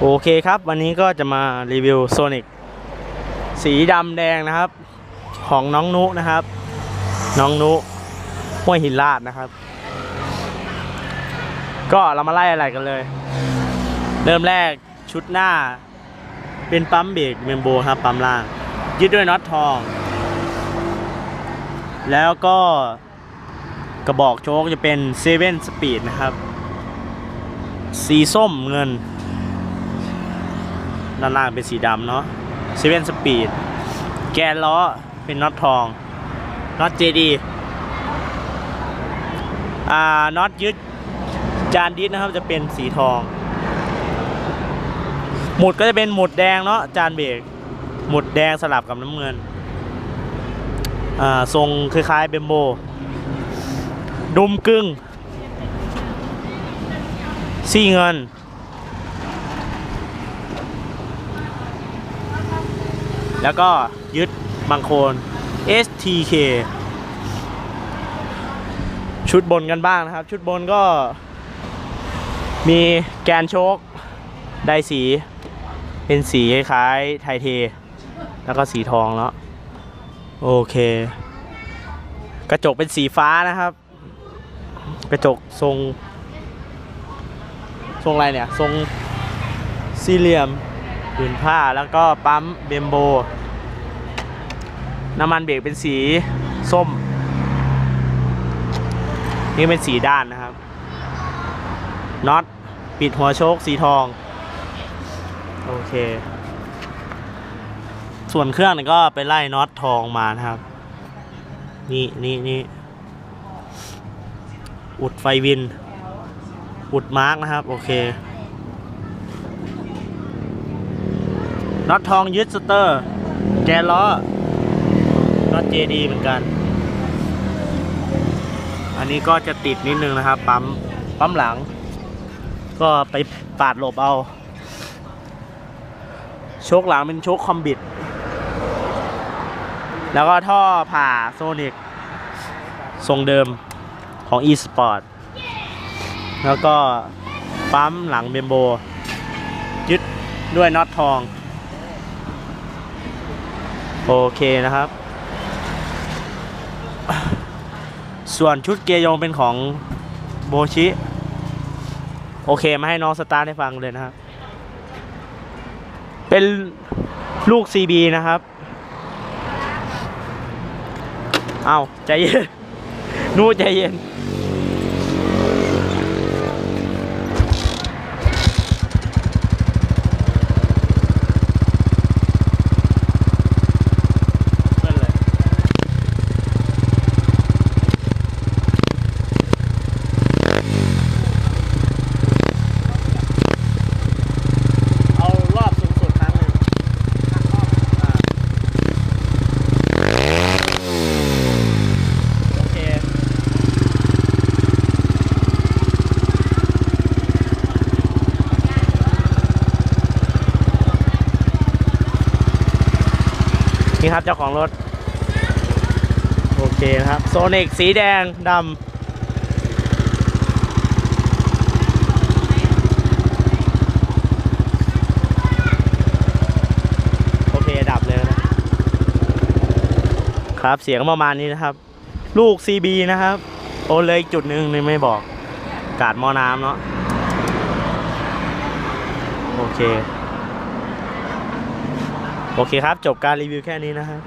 โอเคครับ วันนี้ก็จะมารีวิวโซนิกสีดำแดงนะครับ ของน้องนุนะครับ น้องนุห้วยหินลาดนะครับ ก็เรามาไล่อะไรกันเลย เริ่มแรกชุดหน้า เป็นปั๊มเบรกเมมโบครับปั๊มล่าง ยึดด้วยน็อตทอง แล้วก็กระบอกโชคจะเป็นเซเว่นสปีดนะครับ สีส้มเงิน ด้านล่างเป็นสีดำเนาะเซเว่นสปีดแกนล้อเป็นน็อตทองน็อตเจดีอ่าน็อตยึดจานดิสนะครับจะเป็นสีทอง หมุดก็จะเป็นหมุดแดงเนาะจานเบรกหมุดแดงสลับกับน้ำเงินอ่าทรงคล้ายๆเบมโบดุมกึ่งซี่เงิน แล้วก็ยึดบางโคน STK ชุดบนกันบ้างนะครับ ชุดบนก็ มีแกนโชคได้สี เป็นสีคล้ายไทเท แล้วก็สีทองแล้ว โอเค กระจกเป็นสีฟ้านะครับ กระจกทรง ทรงอะไรเนี่ย ทรงสี่เหลี่ยม ผืนผ้าแล้วก็ปั๊มเบมโบ น้ำมันเบรกเป็นสีส้ม นี่เป็นสีด้านนะครับน็อตปิดหัวโชคสีทอง โอเค ส่วนเครื่องก็ไปไล่น็อตทองมานะครับ นี่นี่นี่อุดไฟวิน อุดมาร์กนะครับ โอเค น็อตทองยึดสเตอร์ แกนล้อน็อตเจดีเหมือนกัน อันนี้ก็จะติดนิดนึงนะครับ ปั๊ม ปั๊มหลัง ก็ไปปาดหลบเอา โชคหลังเป็นโชคคอมบิด แล้วก็ท่อผ่าโซนิกทรงเดิมของ e-sport แล้วก็ปั๊มหลังเบมโบยึดด้วยน็อตทอง โอเคนะครับ ส่วนชุดเกียร์ยงเป็นของโบชิ โอเคมาให้น้องสตาร์ทให้ฟังเลยนะครับ เป็นลูก CB นะครับ เอาใจเย็น นู่ใจเย็น เพื่อนเลย เอารอบสูงสุดครั้งหนึ่งอ่าโอเค นี่ครับเจ้าของรถ โอเคนะครับ โซนิกสีแดงดำโอเคดับเลยนะครับเสียงประมาณนี้นะครับ ลูก CB นะครับ โอเลยจุดหนึ่งนี่ไม่บอกกาดมอน้ำเนาะโอเค โอเคครับ จบการรีวิวแค่นี้นะครับ